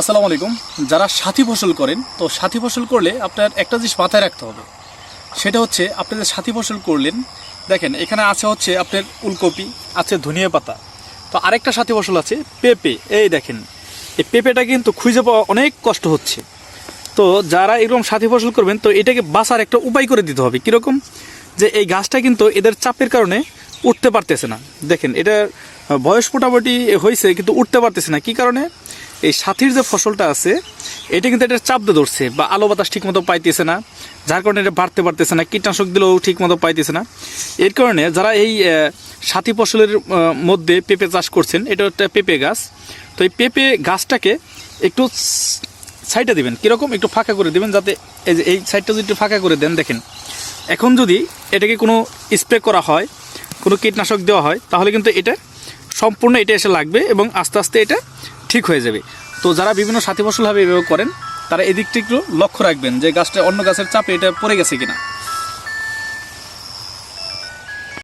আসসালামু আলাইকুম। যারা সাথী ফসল করেন, তো সাথী ফসল করলে আপনার একটা জিনিস মাথায় রাখতে হবে। সেটা হচ্ছে আপনি যে সাথী ফসল করলেন, দেখেন এখানে আছে হচ্ছে আপনার উলকপি, আছে ধনিয়া পাতা। তো আরেকটা সাথী ফসল আছে পেঁপে। এই দেখেন, এই পেঁপেটা কিন্তু খুঁজে পাওয়া অনেক কষ্ট হচ্ছে। তো যারা এরকম সাথী ফসল করবেন, তো এটাকে বাঁচার একটা উপায় করে দিতে হবে। কীরকম? যে এই গাছটা কিন্তু এদের চাপের কারণে উঠতে পারতেছে না। দেখেন, এটা বয়স মোটামুটি হয়েছে, কিন্তু উঠতে পারতেছে না। কি কারণে? এই সাথীর যে ফসলটা আছে, এটা কিন্তু এটা চাপ দিয়ে ধরছে বা আলো বাতাস ঠিক মতো পাইতেছে না, যার কারণে এটা বাড়তে পারতেছে না, কীটনাশক দিলেও ঠিক মতো পাইতেছে না। এর কারণে যারা এই সাথী ফসলের মধ্যে পেঁপে চাষ করছেন, এটা একটা পেঁপে গাছ। তো এই পেঁপে গাছটাকে একটু সাইডে দিবেন, কীরকম একটু ফাঁকা করে দিবেন যাতে এই যে, এই সাইডটা যদি একটু ফাঁকা করে দেন, দেখেন। এখন যদি এটাকে কোনো স্প্রে করা হয়, কোনো কীটনাশক দেওয়া হয়, তাহলে কিন্তু এটা সম্পূর্ণ এটা এসে লাগবে এবং আস্তে আস্তে এটা ঠিক হয়ে যাবে। তো যারা বিভিন্ন সাথী ফসলভাবে এভাবে করেন, তারা এদিকটি একটু লক্ষ্য রাখবেন যে গাছটা অন্য গাছের চাপে এটা পড়ে গেছে কিনা।